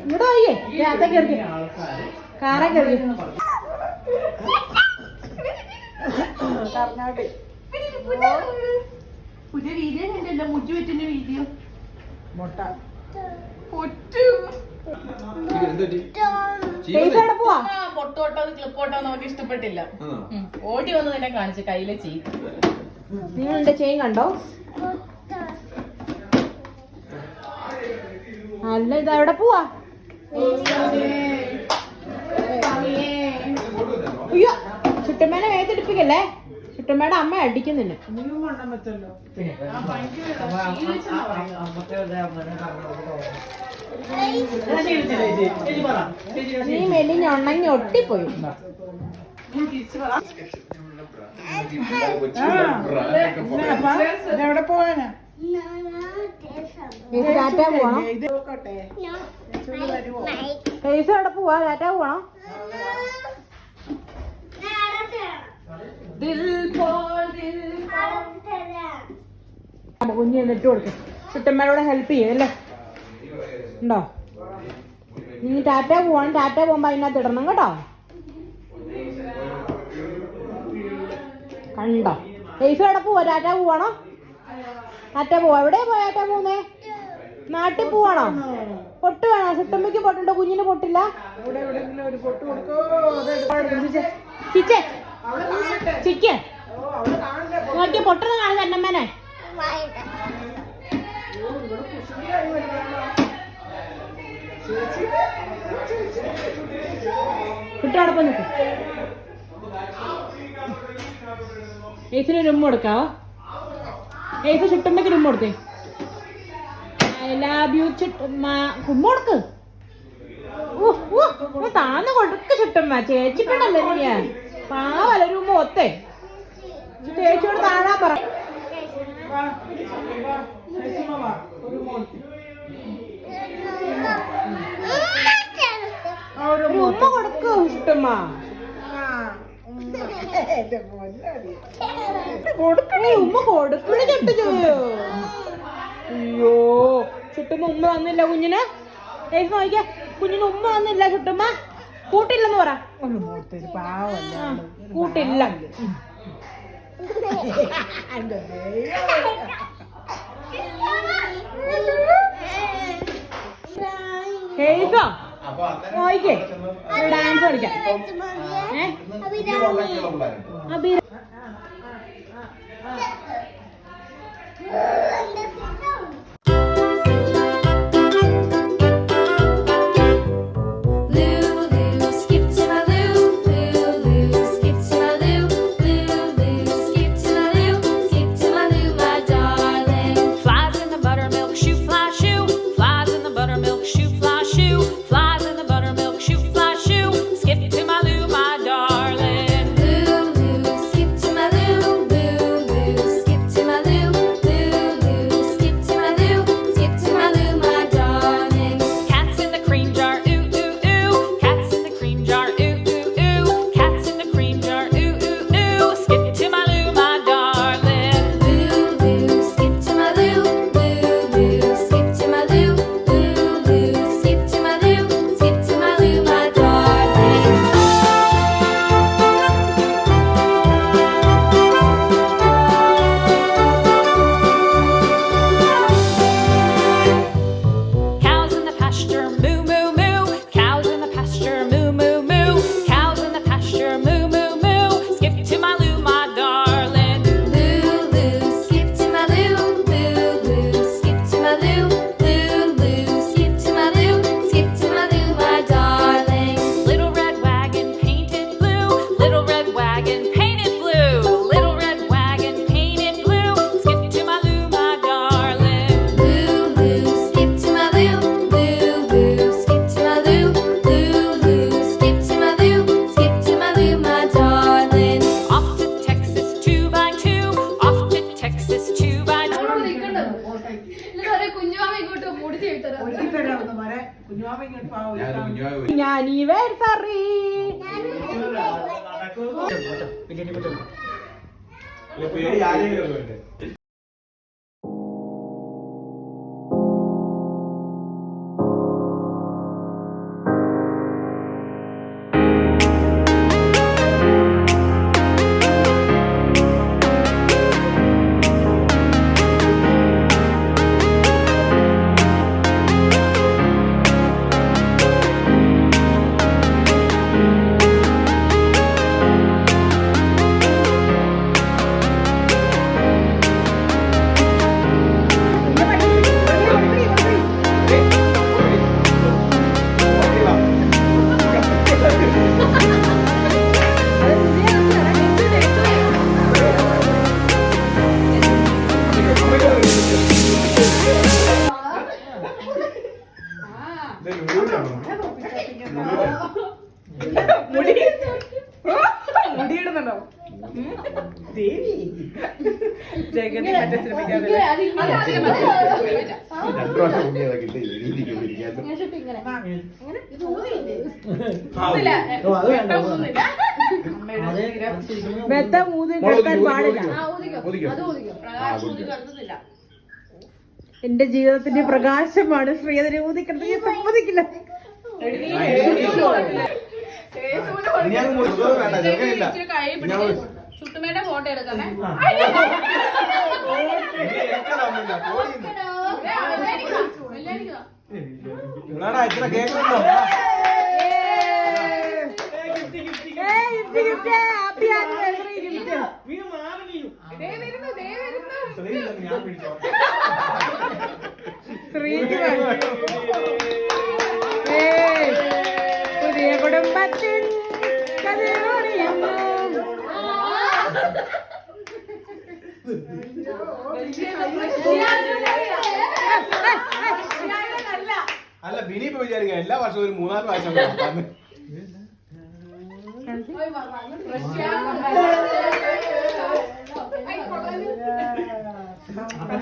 ഇങ്ങോട്ട് പോയേ രാത്രി കയറി കാറ കയറി പുതിയ വീഡിയോ കണ്ടല്ലോ മുജു വെറ്റിന്റെ വീഡിയോ മുട്ട. പൊറ്റു പൊട്ടോട്ടോ ക്ലിപ്പോട്ടോ നമുക്ക് ഇഷ്ടപ്പെട്ടില്ല. ഓടി വന്ന് നിന്നെ കാണിച്ചു കയ്യിലെ ചെയ് നിങ്ങൾ എന്റെ ചെയിൻ കണ്ടോ? അല്ല ഇത് എവിടെ പോവാ. അയ്യോ ചുട്ടമ്മേനെ വേദനിപ്പിക്കല്ലേ? ചുട്ടമ്മയുടെ അമ്മ അടിക്കുന്നില്ല നീ മെലിഞ്ഞ ഉണങ്ങി ഒട്ടിപ്പോയി. എവിടെ പോവാനാ? ടാറ്റ എവിടെ പോവാ? ടാറ്റ കുഞ്ഞ് എന്നിട്ട് കൊടുക്കും. ചുട്ടമ്മയോടെ ഹെൽപ്പ് ചെയ്യും അല്ലേ? ഉണ്ടോ? ഇനി ടാറ്റ പോവാണ് ടാറ്റ പോകുമ്പോ അതിനകത്ത് ഇടണം കേട്ടോ? കണ്ടോ? പൈസ എവിടെ പോവാ? ടാറ്റ പോവാണോ? ടാറ്റ പോവാ. എവിടെയാ പോയാ? ടാറ്റ പോകുന്നേ? നാട്ടിൽ പോവാണോ? പൊട്ട് വേണോ? ചുട്ടമ്മയ്ക്ക് പൊട്ടുണ്ടോ? കുഞ്ഞിന് പൊട്ടില്ല? ചിച്ചേ. ചിക്ക്. നോക്കിയ പൊട്ടത് കാണുന്ന എന്നമ്മേനെ കുട്ടിയോടൊപ്പം നിൽക്കും ഏസിന് റും കൊടുക്കാവോ? ഏസ് ചുട്ടുണ്ടെങ്കിൽ റും കൊടുത്തേ. ഐ ലവ് യു ചുട്ടുമ്മ കുമ്മ കൊടുക്ക് ഊ, ഊ, ഊ, താന്ന് കൊടുക്ക് ചുട്ടമ്മ ചേച്ചി നീ പാവല്ല ഒരു ഉമ്മ ഒത്തേ. ചേച്ചിയോട് താഴാ പറ. ഒരു ഉമ്മ കൊടുക്ക് ചുട്ടമ്മ കൊടുക്കണേ ഉമ്മ കൊടുക്കണേ ചുട്ടു ചോയോ അയ്യോ. ചുട്ടുമ്മ ഉമ്മ വന്നില്ല കുഞ്ഞിന്? ഏസ് നോക്കിയ കുഞ്ഞിന് ഉമ്മ വന്നില്ല ചുട്ടുമ്മ കൂട്ടില്ലെന്ന് പറ. കൂട്ടില്ല. ഹേസോ നോക്കിക്കേ ഡാൻസ് കളിക്കാം. ഏ? പാവം വേർസറി പേര് മുടി മുടിയിടുന്നുണ്ടോ ദേവി ജഗതി മറ്റേ ശരിക്കും വെത്ത മൂന്ന് കേൾക്കാൻ പാടില്ല എന്റെ ജീവിതത്തിന്റെ പ്രകാശമാണ് ശ്രീധനെ ഊതിക്കുന്നത് ഞാൻ സമ്മതിക്കില്ല. ചുട്ടുമേടെ ഫോട്ടോ എടുക്കണേ ഇത്ര കേൾക്കുന്നുണ്ടോ ഏയ്, gift, വീണു ഞാൻ പിടിച്ചോ. ഏയ്, പുതിയ കുടുംബത്തിൽ അല്ല ബിനി ഇപ്പൊ വിചാരിക്കാം എല്ലാ വർഷവും ഒരു മൂന്നാൽ പ്രാവശ്യം നടത്താന്ന്.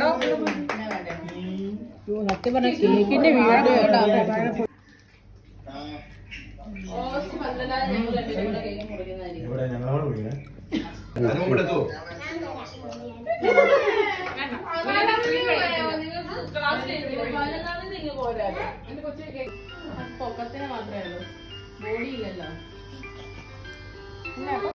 അയ്യോ, സത്യം പറഞ്ഞ കേക്കിന്റെ വീട് ഇവിടെ ഞങ്ങളോട് വിളിക്കണേ പൊക്കത്തിന് മാത്രമേ ഉള്ളൂ. ബോഡി ഇല്ലല്ലോ.